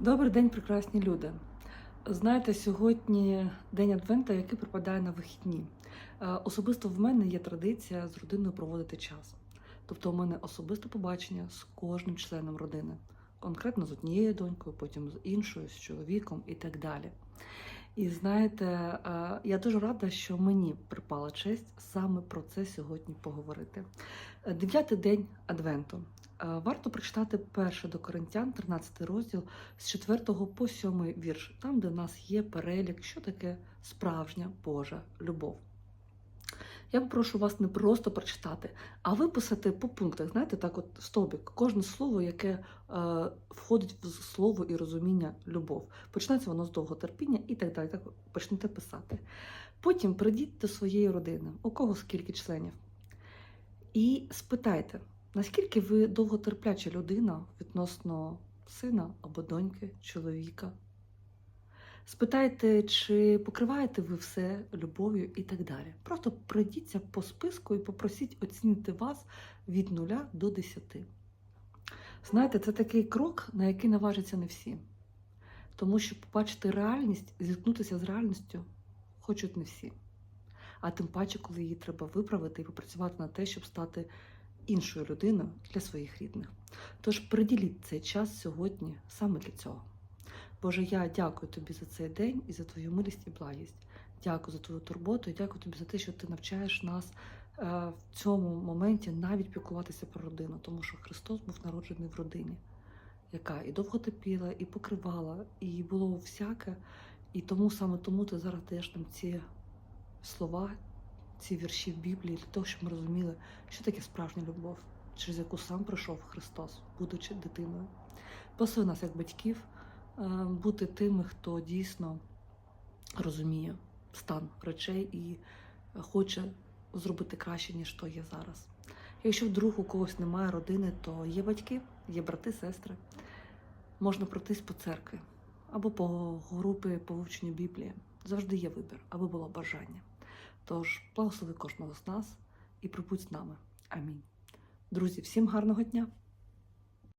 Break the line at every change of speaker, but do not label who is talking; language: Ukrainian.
Добрий день, прекрасні люди. Знаєте, сьогодні день Адвента, який припадає на вихідні. Е, Особисто в мене є традиція з родиною проводити час. Тобто, у мене особисте побачення з кожним членом родини, конкретно з однією донькою, потім з іншою, з чоловіком і так далі. І знаєте, е, я дуже рада, що мені припала честь саме про це сьогодні поговорити. Дев'ятий день Адвенту. Е, Варто прочитати перше до Коринтян, 13 розділ з 4 по 7 вірш, там, де в нас є перелік, що таке справжня Божа любов. Я попрошу вас не просто прочитати, а виписати по пунктах, знаєте, так, от в стовбик, кожне слово, яке е, входить в слово і розуміння любов. Почнеться воно з довготерпіння і так далі. Так почнете писати. Потім прийдіть до своєї родини, у кого скільки членів, і спитайте, наскільки ви довготерпляча людина відносно сина або доньки, чоловіка. Спитайте, чи покриваєте ви все любов'ю і так далі. Просто пройдіться по списку і попросіть оцінити вас від 0 до 10. Знаєте, це такий крок, на який наважаться не всі. Тому що побачити реальність, зіткнутися з реальністю хочуть не всі. А тим паче, коли її треба виправити і попрацювати на те, щоб стати іншою людиною для своїх рідних. Тож приділіть цей час сьогодні саме для цього. Боже, я дякую тобі за цей день і за твою милість і благість. Дякую за твою турботу і дякую тобі за те, що ти навчаєш нас е, в цьому моменті навіть піклуватися про родину, тому що Христос був народжений в родині, яка і довго терпіла, і покривала, і було всяке. І тому саме тому ти зараз даєш нам ці слова, ці вірші в Біблії для того, щоб ми розуміли, що таке справжня любов, через яку сам прийшов Христос, будучи дитиною. Благослови нас як батьків е, бути тими, хто дійсно розуміє стан речей і хоче зробити краще, ніж то є зараз. Якщо вдруг у когось немає родини, то є батьки, є брати, сестри. Можна пройтись по церкві або по групі по вивченню Біблії. Завжди є вибір, аби було бажання. Тож благослови кожного з нас і прибудь з нами. Амінь. Друзі, всім гарного дня!